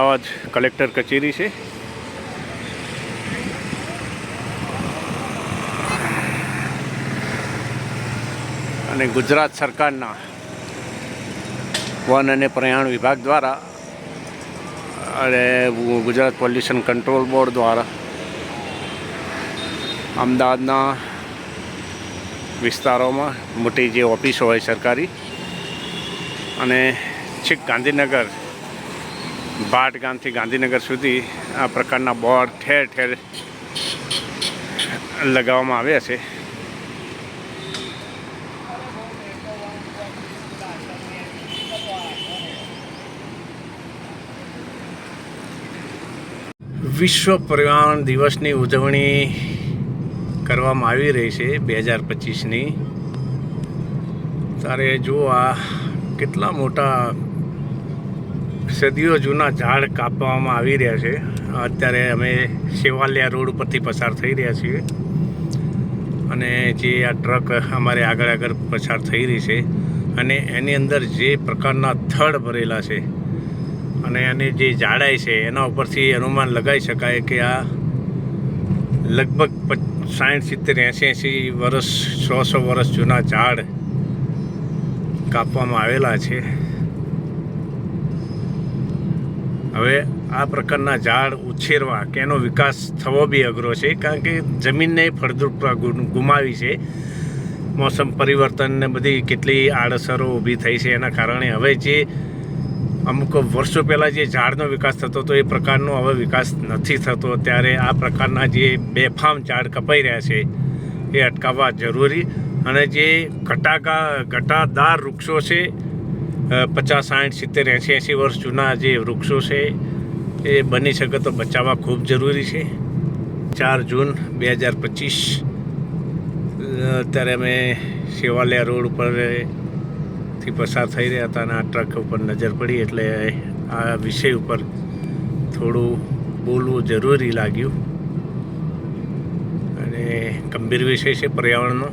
Ahmedabad collector કચેરી છે. અને ગુજરાત સરકારના વન અને પર્યાવરણ વિભાગ દ્વારા અને ગુજરાત પોલ્યુશન કંટ્રોલ બોર્ડ દ્વારા અમદાવાદના વિસ્તારોમાં મોટી જે ઓફિસો હોય સરકારી અને છેક ગાંધીનગર ભાટ ગામથી ગાંધીનગર સુધી આ પ્રકારના બોર્ડ ઠેર ઠેર લગાવવામાં આવ્યા છે. વિશ્વ પર્યાવરણ દિવસની ઉજવણી કરવામાં આવી રહી છે બે હજાર પચીસની. ત્યારે જો આ કેટલા મોટા સદીઓ જૂના ઝાડ કાપવામાં આવી રહ્યા છે. અત્યારે અમે શેવાલિયા રોડ ઉપરથી પસાર થઈ રહ્યા છીએ. અને જે આ ટ્રક અમારે આગળ આગળ પસાર થઈ રહી છે અને એની અંદર જે પ્રકારના થડ ભરેલા છે અને એની જે જાડાઈ છે એના ઉપરથી અનુમાન લગાવી શકાય કે આ લગભગ સાઠ સિત્તેર, એંસી એંસી વર્ષ, સો સો વર્ષ જૂના ઝાડ કાપવામાં આવેલા છે. હવે આ પ્રકારના ઝાડ ઉછેરવા કે એનો વિકાસ થવો બી અઘરો છે, કારણ કે જમીનને ફળદ્રુપતા ગુમ- ગુમાવી છે. મોસમ પરિવર્તનને બધી કેટલી આડઅસરો ઊભી થઈ છે એના કારણે હવે જે અમુક વર્ષો પહેલાં જે ઝાડનો વિકાસ થતો હતો એ પ્રકારનો હવે વિકાસ નથી થતો. ત્યારે આ પ્રકારના જે બેફામ ઝાડ કપાઈ રહ્યા છે એ અટકાવવા જરૂરી અને જે ઘટાકા, ઘટાદાર વૃક્ષો છે પચાસ, સાઠ, સિત્તેર, એંસી એંસી વર્ષ જૂના જે વૃક્ષો છે, એ બની શકે તો બચાવવા ખૂબ જરૂરી છે. ચાર જૂન બે હજાર પચીસ અત્યારે અમે શેવાલિયા રોડ ઉપરથી પસાર થઈ રહ્યા હતા અને આ ટ્રક ઉપર નજર પડી એટલે આ વિષય ઉપર થોડું બોલવું જરૂરી લાગ્યું. અને ગંભીર વિષય છે પર્યાવરણનો.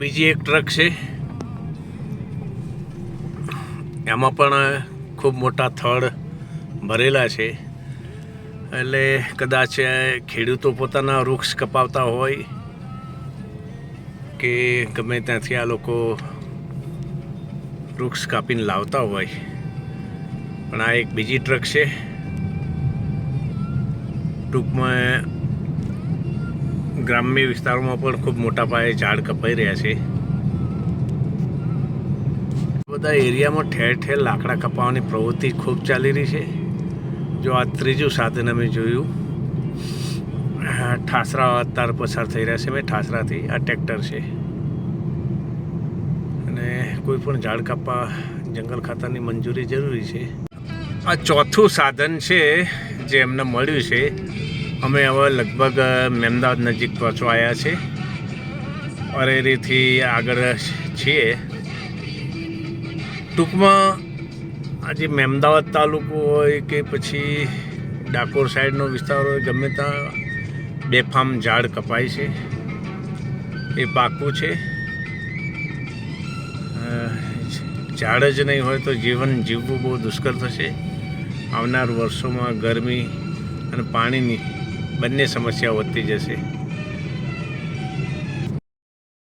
બીજી એક ટ્રક છે એમાં પણ ખૂબ મોટા થડ ભરેલા છે. એટલે કદાચ ખેડૂતો પોતાના વૃક્ષ કપાવતા હોય કે ગમે ત્યાંથી આ લોકો વૃક્ષ કાપીને લાવતા હોય. પણ આ એક બીજી ટ્રક છે. ટૂંકમાં ગ્રામ્ય વિસ્તારોમાં પણ ખૂબ મોટા પાયે ઝાડ કપાઈ રહ્યા છે. બધા એરિયામાં ઠેર ઠેર લાકડા કપાવવાની પ્રવૃત્તિ ખૂબ ચાલી રહી છે. જો આ ત્રીજું સાધન અમે જોયું ઠાસરા અત્યારે પસાર થઈ રહ્યા છે, મેં ઠાસરાથી, આ ટ્રેક્ટર છે. અને કોઈ પણ ઝાડ કાપવા, જંગલ ખાતાની મંજૂરી જરૂરી છે. આ ચોથું સાધન છે જે એમને મળ્યું છે. અમે હવે લગભગ મહેમદાવાદ નજીક પહોંચવા આવ્યા છે. અરેરીથી આગળ છીએ. ટૂંકમાં આજે મહેમદાવાદ તાલુકો હોય કે પછી ડાકોર સાઈડનો વિસ્તાર હોય, ગમે ત્યાં બેફામ ઝાડ કપાય છે. એ પાકું છે. ઝાડ જ નહીં હોય તો જીવન જીવવું બહુ દુષ્કર થશે. આવનાર વર્ષોમાં ગરમી અને પાણીની બંને સમસ્યાઓ વધતી જશે.